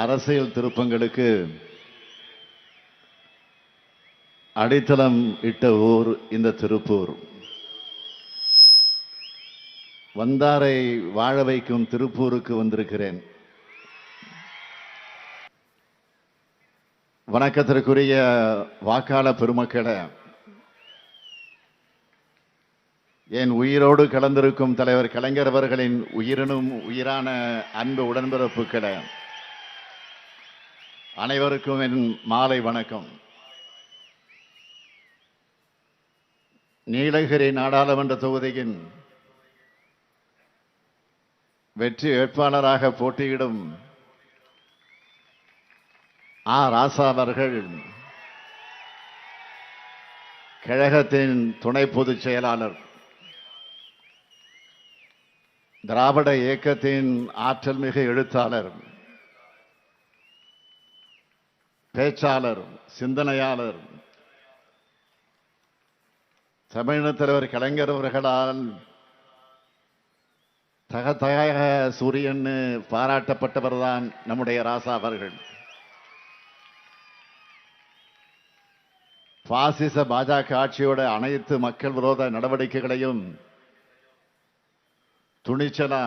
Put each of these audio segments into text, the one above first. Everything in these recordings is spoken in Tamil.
அரசியல் திருப்பங்களுக்கு அடித்தளம் இட்ட ஊர் இந்த திருப்பூர். வந்தாரை வாழ வைக்கும் திருப்பூருக்கு வந்திருக்கிறேன். வணக்கத்திற்குரிய வாக்காள பெருமக்களை என் உயிரோடு கலந்திருக்கும் தலைவர் கலைஞர் அவர்களின் உயிரினும் உயிரான அன்பு உடன்பிறப்புகளை அனைவருக்கும் என் மாலை வணக்கம். நீலகிரி நாடாளுமன்ற தொகுதியின் வெற்றி வேட்பாளராக போட்டியிடும் ஆ. ராசா அவர்கள் கழகத்தின் துணை பொதுச் செயலாளர். திராவிட இயக்கத்தின் ஆற்றல் மிகு எழுத்தாளர். பேச்சாளர் சிந்தனையாளர் தமிழக தலைவர் கலைஞர் அவர்களால் தகதக சூரியன் பாராட்டப்பட்டவர் தான் நம்முடைய ராசா அவர்கள். பாசிச பாஜக ஆட்சியோட அனைத்து மக்கள் விரோத நடவடிக்கைகளையும் துணிச்சலா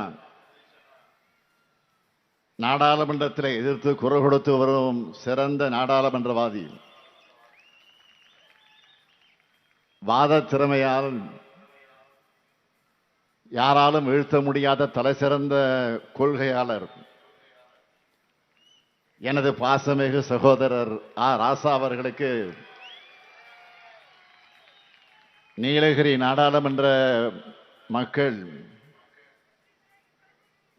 நாடாளுமன்றத்தில் எதிர்த்து குரல் கொடுத்து வரும் சிறந்த நாடாளுமன்றவாதி வாத திறமையால் யாராலும் வீழ்த்த முடியாத தலை சிறந்த கொள்கையாளர் எனது பாசமிகு சகோதரர் ஆ. ராசா அவர்களுக்கு நீலகிரி நாடாளுமன்ற மக்கள்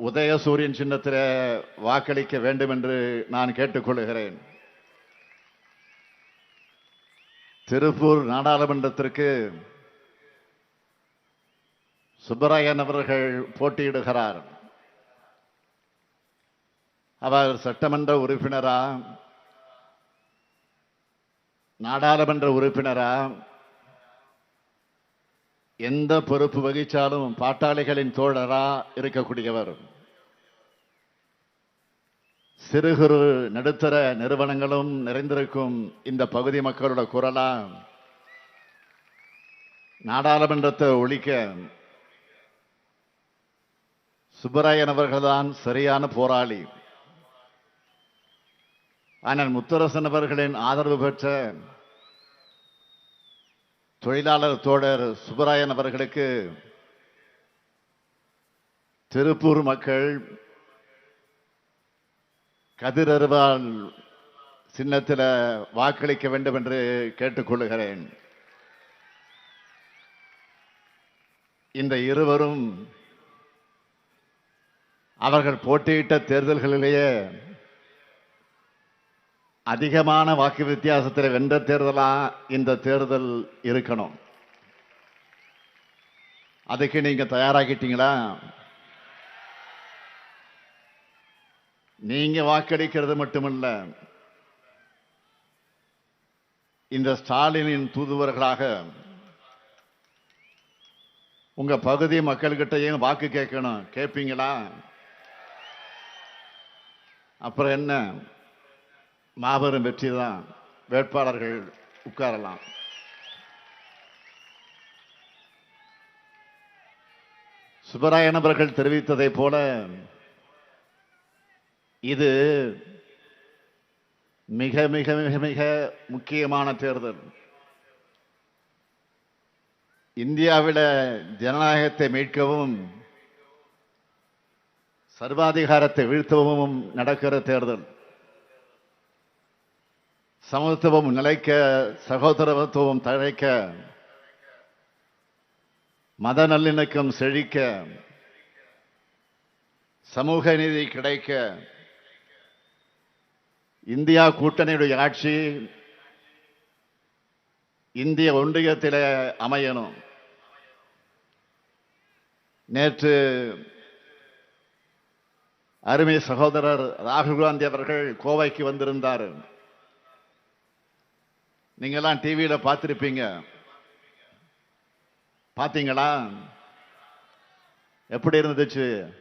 உதயசூரியன் சின்னத்தில் வாக்களிக்க வேண்டும் என்று நான் கேட்டுக்கொள்கிறேன். திருப்பூர் நாடாளுமன்றத்திற்கு சுப்பராயன் அவர்கள் போட்டியிடுகிறார். அவர் சட்டமன்ற உறுப்பினரா? நாடாளுமன்ற உறுப்பினரா? எந்த பொறுப்பு வகிச்சாலும் பாட்டாளிகளின் தோழரா இருக்கக்கூடியவர். சிறு குறு நடுத்தர நிறுவனங்களும் நிறைந்திருக்கும் இந்த பகுதி மக்களோட குரலா நாடாளுமன்றத்தை ஒழிக்க சுப்பராயன் அவர்கள்தான் சரியான போராளி. ஆனால் முத்தரசன் அவர்களின் ஆதரவு பெற்ற தொழிலாளர் தோழர் சுப்பராயன் அவர்களுக்கு திருப்பூர் மக்கள் கதிரருவால் சின்னத்தில் வாக்களிக்க வேண்டும் என்று கேட்டுக்கொள்கிறேன் இந்த இருவரும் அவர்கள் போட்டியிட்ட தேர்தல்களிலேயே அதிகமான வாக்கு வித்தியாசத்தில் வென்ற தேர்தலா இந்த தேர்தல் இருக்கணும். அதுக்கு நீங்க தயாராகிட்டீங்களா? நீங்க வாக்களிக்கிறது மட்டுமல்ல இந்த ஸ்டாலினின் தூதுவர்களாக உங்க பகுதி மக்கள்கிட்டயும் வாக்கு கேட்கணும். கேட்பீங்களா அப்புறம் என்ன? மாபெரும் வெற்றி தான் வேட்பாளர்கள் உட்காரலாம். சுப்பராயன் அவர்கள் தெரிவித்ததைப் போல இது மிக மிக மிக மிக முக்கியமான தேர்தல். இந்தியாவில் ஜனநாயகத்தை மீட்கவும் சர்வாதிகாரத்தை வீழ்த்தவும் நடக்கிற தேர்தல். சமத்துவம் நிலைக்க சகோதரத்துவம் தழைக்க மத நல்லிணக்கம் செழிக்க சமூக நீதி கிடைக்க இந்தியா கூட்டணியுடைய ஆட்சி இந்திய ஒன்றியத்தில் அமையணும். நேற்று அருமை சகோதரர் ராகுல் காந்தி அவர்கள் கோவைக்கு வந்திருந்தார். நீங்கெல்லாம் டிவியில் பார்த்துருப்பீங்க. பார்த்தீங்களா? எப்படி இருந்துச்சு?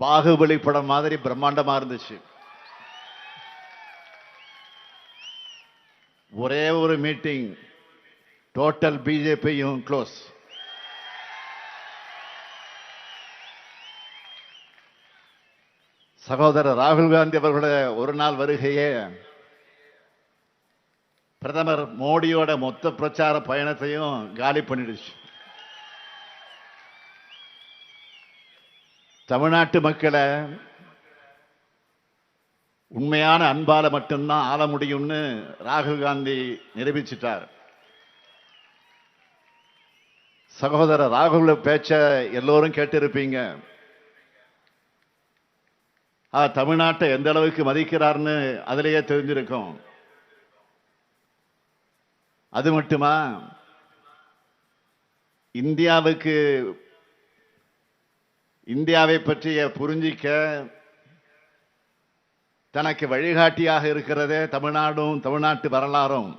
பாகுபலி படம் மாதிரி பிரம்மாண்டமா இருந்துச்சு. ஒரே ஒரு மீட்டிங் டோட்டல் பிஜேபியும் க்ளோஸ் சகோதரர் ராகுல் காந்தி அவர்களுடைய ஒரு நாள் வருகையே பிரதமர் மோடியோட மொத்த பிரச்சார பயணத்தையும் காலி பண்ணிடுச்சு. தமிழ்நாட்டு மக்களை உண்மையான அன்பால மட்டும்தான் ஆள முடியும்னு ராகுல் காந்தி நிரூபிச்சிட்டார். சகோதரர் ராகுல் பேச்ச எல்லோரும் கேட்டிருப்பீங்க. தமிழ்நாட்டை எந்த அளவுக்கு மதிக்கிறார்னு அதிலேயே தெரிஞ்சிருக்கும். அது மட்டுமா? இந்தியாவுக்கு இந்தியாவை பற்றிய புரிஞ்சிக்க தனக்கு வழிகாட்டியாக இருக்கிறதே தமிழ்நாடும் தமிழ்நாட்டு வரலாறும்.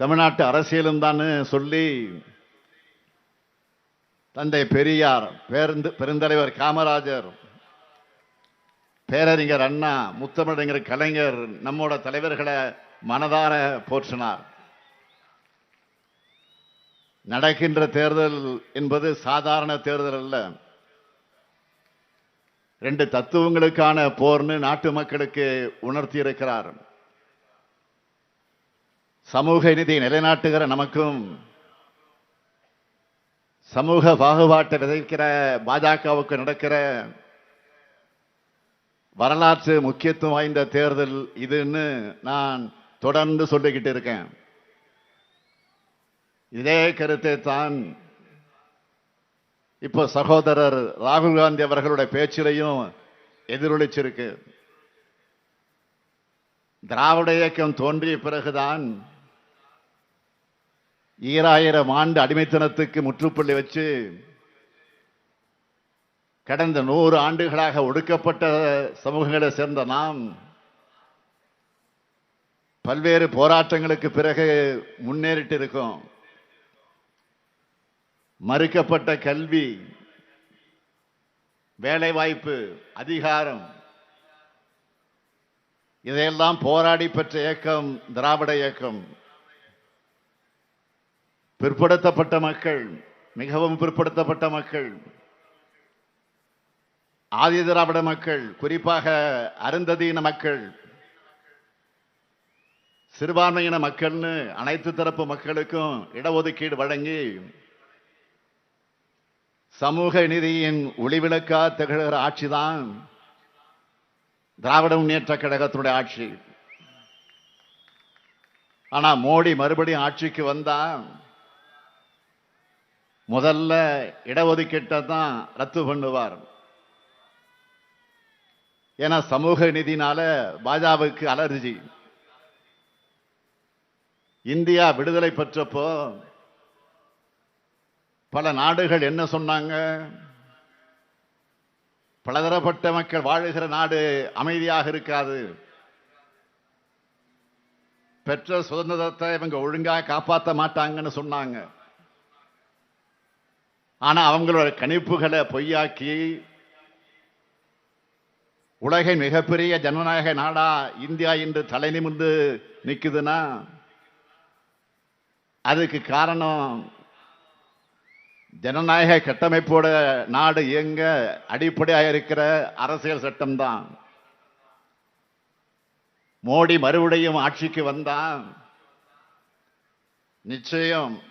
தமிழ்நாட்டு அரசியலும் தான் சொல்லி தந்தை பெரியார் பேருந்து பெருந்தலைவர் காமராஜர் பேரறிஞர் அண்ணா முத்தமிழறிஞர் கலைஞர் நம்மோட தலைவர்களை மனதார போற்றினார். நடக்கின்ற தேர்தல் என்பது சாதாரண தேர்தல் அல்ல. ரெண்டு தத்துவங்களுக்கான போர்னு நாட்டு மக்களுக்கு உணர்த்தி இருக்கிறார் சமூக நிதி நிலைநாட்டுகிற நமக்கும் சமூக பாகுபாட்டை விதைக்கிற பாஜகவுக்கு நடக்கிற வரலாற்று முக்கியத்துவம் வாய்ந்த தேர்தல் இதுன்னு நான் தொடர்ந்து சொல்லிக்கிட்டு இருக்கேன். இதே கருத்தை தான் இப்போ சகோதரர் ராகுல் காந்தி அவர்களுடைய பேச்சிலையும் எதிரொலிச்சிருக்கு. திராவிட இயக்கம் தோன்றிய பிறகுதான் ஈராயிரம் ஆண்டு அடிமைத்தனத்துக்கு முற்றுப்புள்ளி வச்சு கடந்த நூறு ஆண்டுகளாக ஒடுக்கப்பட்ட சமூகங்களை சேர்ந்த நாம் பல்வேறு போராட்டங்களுக்கு பிறகு முன்னேறிட்டு இருக்கோம் மறுக்கப்பட்ட கல்வி வேலைவாய்ப்பு அதிகாரம் இதையெல்லாம் போராடி பெற்ற இயக்கம் திராவிட இயக்கம். பிற்படுத்தப்பட்ட மக்கள் மிகவும் பிற்படுத்தப்பட்ட மக்கள் ஆதி திராவிட மக்கள் குறிப்பாக அருந்ததீன மக்கள் சிறுபான்மையின மக்கள்னு அனைத்து தரப்பு மக்களுக்கும் இடஒதுக்கீடு வழங்கி சமூக நீதியின் ஒளிவிளக்கா திகழ்கிற ஆட்சிதான் திராவிட முன்னேற்ற கழகத்தினுடைய ஆட்சி. ஆனா மோடி மறுபடியும் ஆட்சிக்கு வந்தா முதல்ல இடஒதுக்கீட்டை தான் ரத்து பண்ணுவார். ஏன்னா சமூக நிதினால பாஜகவுக்கு அலர்ஜி. இந்தியா விடுதலை பெற்றப்போ பல நாடுகள் என்ன சொன்னாங்க? பலதரப்பட்ட மக்கள் வாழுகிற நாடு அமைதியாக இருக்காது. பெற்ற சுதந்திரத்தை இவங்க ஒழுங்காக காப்பாற்ற மாட்டாங்கன்னு சொன்னாங்க. ஆனா அவங்களோட கணிப்புகளை பொய்யாக்கி உலகின் மிகப்பெரிய ஜனநாயக நாடா இந்தியா இன்று தலை நிமிர்ந்து நிக்குதுன்னா அதுக்கு காரணம் ஜனநாயக கட்டமைப்போட நாடு இயங்க அடிப்படையாக இருக்கிற அரசியல் சட்டம்தான் மோடி மறுபடியும் ஆட்சிக்கு வந்தான் நிச்சயம்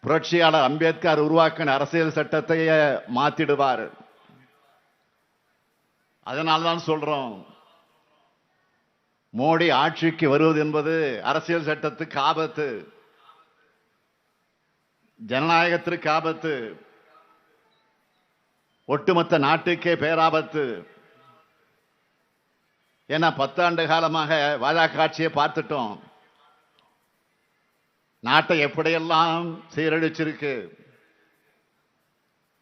புரட்சியாளர் அம்பேத்கர் உருவாக்கின அரசியல் சட்டத்தையே மாத்திடுவார். அதனால்தான் சொல்றோம் மோடி ஆட்சிக்கு வருவது என்பது அரசியல் சட்டத்துக்கு ஆபத்து ஜனநாயகத்திற்கு ஆபத்து ஒட்டுமொத்த நாட்டுக்கே பேராபத்து. ஏன்னா பத்தாண்டு காலமாக பாஜக ஆட்சியை பார்த்துட்டோம். நாட்டை எப்படியெல்லாம் சீரழிச்சிருக்கு.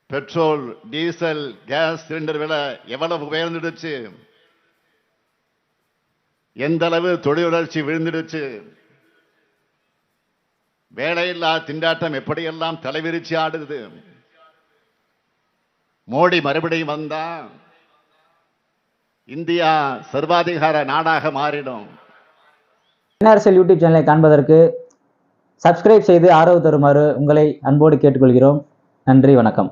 பெட்ரோல் டீசல் கேஸ் சிலிண்டர் விலை எவ்வளவு உயர்ந்துடுச்சு. எந்த அளவு தொழில் வளர்ச்சி விழுந்துடுச்சு? வேலையில்லா திண்டாட்டம் எப்படியெல்லாம் தலைவிரிச்சு ஆடுது? மோடி மறுபடியும் வந்தா இந்தியா சர்வாதிகார நாடாக மாறிடும். என்ஆர்எஸ்எல் யூடியூப் சேனலை காண்பதற்கு சப்ஸ்கிரைப் செய்து ஆதரவு தருமாறு உங்களை அன்போடு கேட்டுக்கொள்கிறோம். நன்றி வணக்கம்.